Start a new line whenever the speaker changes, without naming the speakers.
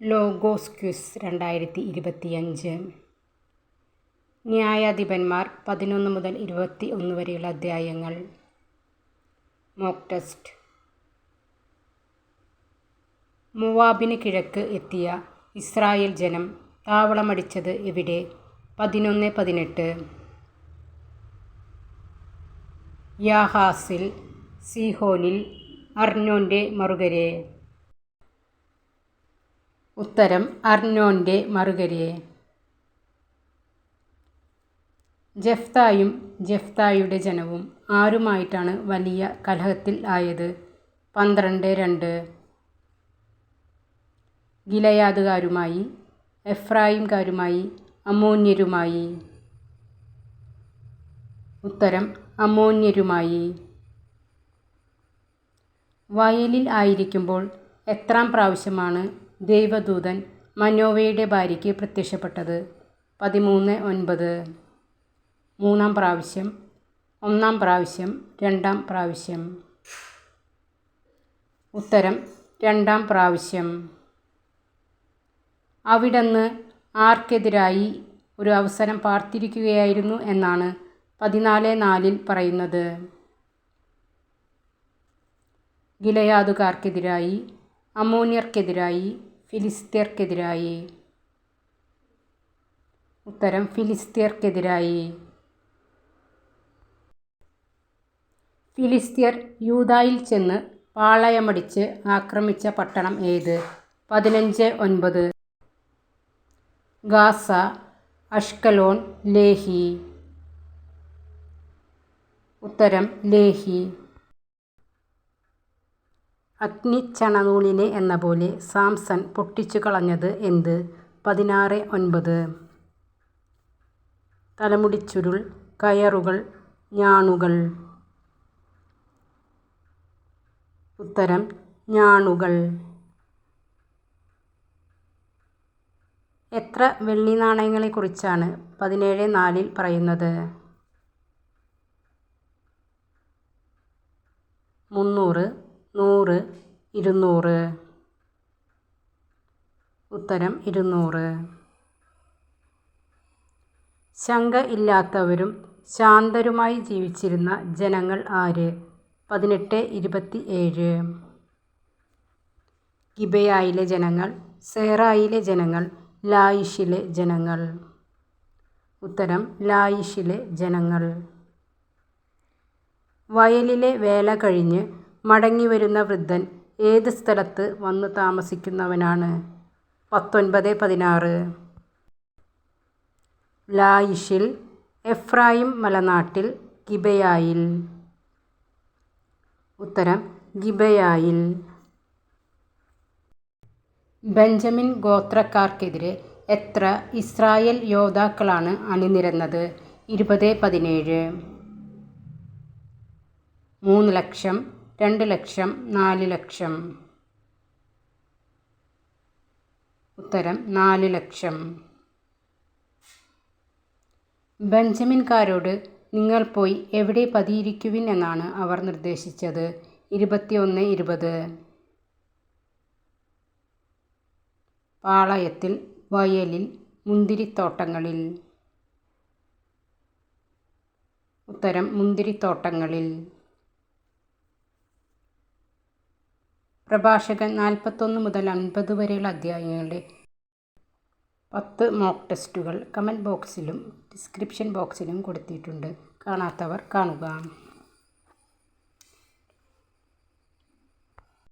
Logos quiz രണ്ടായിരത്തി ഇരുപത്തിയഞ്ച് ന്യായാധിപന്മാർ പതിനൊന്ന് മുതൽ ഇരുപത്തി ഒന്ന് വരെയുള്ള അധ്യായങ്ങൾ. മോക്ക് ടെസ്റ്റ് മുവാബിന് കിഴക്ക് എത്തിയ ഇസ്രായേൽ ജനം താവളമടിച്ചത് എവിടെ? പതിനൊന്ന് പതിനെട്ട്. യാഹാസിൽ സീഹോനിൽ അർനോന്റെ മറുകരെ. ഉത്തരം അർനോന്റെ മറുകരയെ. ജഫ്തായും ജഫ്തായുടെ ജനവും ആരുമായിട്ടാണ് വലിയ കലഹത്തിൽ ആയത്? പന്ത്രണ്ട് രണ്ട്. ഗിലയാദുകാരുമായി എഫ്രായിംകാരുമായി അമോന്യരുമായി ഉത്തരം അമോന്യരുമായി വയലിൽ ആയിരിക്കുമ്പോൾ എത്രാം പ്രാവശ്യമാണ് ദൈവദൂതൻ മനോവയുടെ ഭാര്യയ്ക്ക് പ്രത്യക്ഷപ്പെട്ടത്. പതിമൂന്ന് ഒൻപത്. മൂന്നാം പ്രാവശ്യം. ഒന്നാം പ്രാവശ്യം. രണ്ടാം പ്രാവശ്യം. ഉത്തരം. രണ്ടാം പ്രാവശ്യം. അവിടുന്ന് ആർക്കെതിരായി ഒരു അവസരം പാർത്തിരിക്കുകയായിരുന്നു എന്നാണ് പതിനാല് നാലിൽ പറയുന്നത്. ഗിലയാദുകാർക്കെതിരായി അമ്മോന്യർക്കെതിരായി ഫിലിസ്തീർക്കെതിരായി. ഉത്തരം ഫിലിസ്തീർക്കെതിരായി. ഫിലിസ്തീർ യൂതായിൽ ചെന്ന് പാളയമടിച്ച് ആക്രമിച്ച പട്ടണം ഏത്? പതിനഞ്ച് ഒൻപത്. Gaza Ashkelon Lehi. ഉത്തരം ലേഹി. അഗ്നിച്ചണനൂലിനെ എന്ന പോലെ സാംസൺ പൊട്ടിച്ചു കളഞ്ഞത് എന്ത്? പതിനാറ് ഒൻപത്. തലമുടിച്ചുരുൾ കയറുകൾ ഞാണുകൾ. ഉത്തരം ഞാണുകൾ. എത്ര വെള്ളി നാണയങ്ങളെക്കുറിച്ചാണ് പതിനേഴ് നാലിൽ പറയുന്നത്? മുന്നൂറ്. നൂറ് ഇരുന്നൂറ്. ഉത്തരം ഇരുന്നൂറ്. ശങ്ക ഇല്ലാത്തവരും ശാന്തരുമായി ജീവിച്ചിരുന്ന ജനങ്ങൾ ആര്? പതിനെട്ട് ഇരുപത്തി ഏഴ് ഗിബയായിലെ ജനങ്ങൾ സേറായിലെ ജനങ്ങൾ ലായിഷിലെ ജനങ്ങൾ. ഉത്തരം ലായിഷിലെ ജനങ്ങൾ. വയലിലെ വേല കഴിഞ്ഞ് മടങ്ങിവരുന്ന വൃദ്ധൻ ഏത് സ്ഥലത്ത് വന്നു താമസിക്കുന്നവനാണ്? പത്തൊൻപത് പതിനാറ്. ലായിഷിൽ എഫ്രായിം മലനാട്ടിൽ ഗിബയായിൽ. ഉത്തരം ഗിബയായിൽ. ബെഞ്ചമിൻ ഗോത്രക്കാർക്കെതിരെ എത്ര ഇസ്രായേൽ യോദ്ധാക്കളാണ് അണിനിരന്നത്? ഇരുപത് പതിനേഴ്. മൂന്ന് ലക്ഷം രണ്ട് ലക്ഷം നാല് ലക്ഷം. ഉത്തരം നാല് ലക്ഷം. ബെഞ്ചമിൻകാരോട് നിങ്ങൾ പോയി എവിടെ പതിയിരിക്കുവിൻ എന്നാണ് അവർ നിർദ്ദേശിച്ചത്. ഇരുപത്തിയൊന്ന് ഇരുപത്. പാളയത്തിൽ വയലിൽ മുന്തിരിത്തോട്ടങ്ങളിൽ. ഉത്തരം മുന്തിരിത്തോട്ടങ്ങളിൽ. പ്രഭാഷകൻ നാൽപ്പത്തൊന്ന് മുതൽ അൻപത് വരെയുള്ള അധ്യായങ്ങളുടെ പത്ത് മോക്ക് ടെസ്റ്റുകൾ കമന്റ് ബോക്സിലും ഡിസ്ക്രിപ്ഷൻ ബോക്സിലും കൊടുത്തിട്ടുണ്ട്. കാണാത്തവർ കാണുക.